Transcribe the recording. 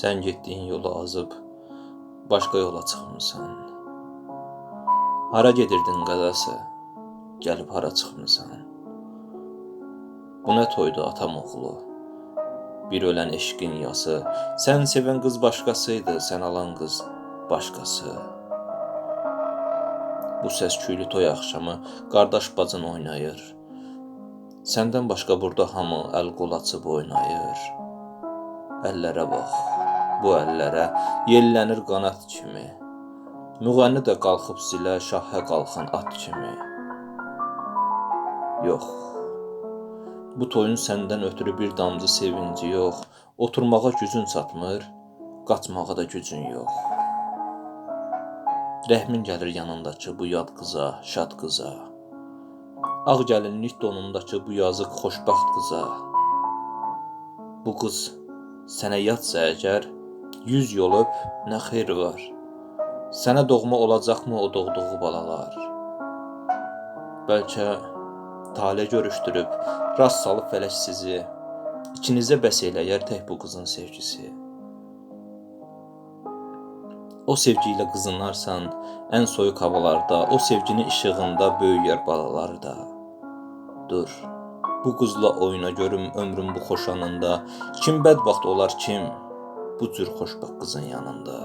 Sən getdiyin yolu azıb başqa yola çıxmısan. Hara gedirdin qadası? Gəlib hara çıxmısan? Bu nə toydu atam oğlu? Bir ölən eşqin yası. Sən sevən qız başqasıydı, sən alan qız başqası. Bu səs küylü toy axşamı qardaş bacın oynayır. Səndən başqa burada hamı əl qol açıb oynayır. Əllərə bax. Bu əllərə yellənir qanat kimi. Müğənni də qalxıb zilə şahə qalxan at kimi. Yox. Bu toyun səndən ötürü bir damcı sevinci yox. Oturmağa gücün çatmır, qaçmağa da gücün yox. Rəhmin gəlir yanındakı bu yad qıza, şad qıza. Ağ gəlinlik donundakı bu yazıq xoşbaxt qıza. Bu qız sənə yadsa əgər, yüz yol öp, nə xeyri var? Sənə doğma olacaqmı o doğduğu balalar? Bəlkə tale görüşdürüb, rast salıb fələk sizi, ikinizə bəs eləyər tək bu qızın sevgisi. O sevgi ilə qızınarsan ən soyuq havalarda, o sevginin işığında böyüyər balalar da. Dur. Bu qızla oyna görüm ömrüm bu xoşanında. Kim bədbəxt olar kim bu cür xoşbəxt qızın yanında.